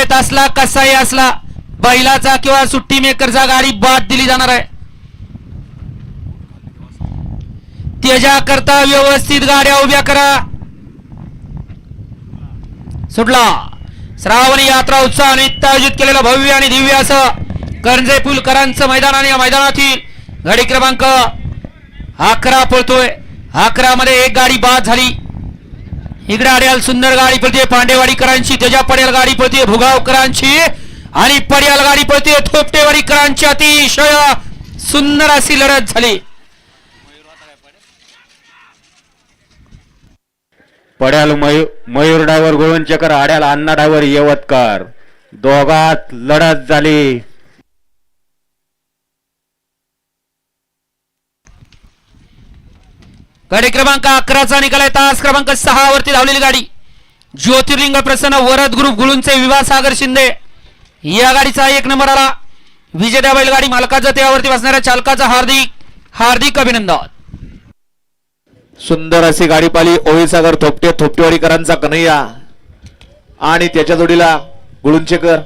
येत असला कसाही असला बैलाचा किंवा सुट्टी मेकरचा गाडी बाद दिली जाणार आहे. त्याच्याकरता व्यवस्थित गाड्या उभ्या करा. सुटला. श्रावणी यात्रा उत्साहाने आयोजित केलेलं भव्य आणि दिव्य असं करंजे पुलकरांचं मैदान आणि या मैदानातील गाडी क्रमांक अकरा पळतोय. अकरा मध्ये एक गाडी बाद झाली. इकडे अड्याल सुंदर गाडी पळते पांडेवाडीकरांची त्याच्या पड्याल गाडी पळते भुगावकरांची आणि पड्याल गाडी पळते थोपटेवाडीकरांची अतिशय सुंदर अशी लढत झाली. पड्याल मयू मयूर डायव्हर गोविंदचकर आड्याल अण्णा डायव्हर यवतकर. दोघात लढत झाली. गाडी क्रमांक अकराचा निकाल आहे तास क्रमांक सहा वरती धावलेली गाडी. ज्योतिर्लिंग प्रसन्न वरद ग्रुप गुळूंचे विवासागर शिंदे. या गाडीचा एक नंबर आला. विजेत्या बैलगाडी मालकाचा त्यावरती बसणाऱ्या चालकाचा हार्दिक हार्दिक अभिनंदन. सुंदर अशी गाडी पाली ओळीसागर थोपटे थोपटेवाडीकरांचा कन्हैया. आणि त्याच्या जोडीला गुळुंचेकर.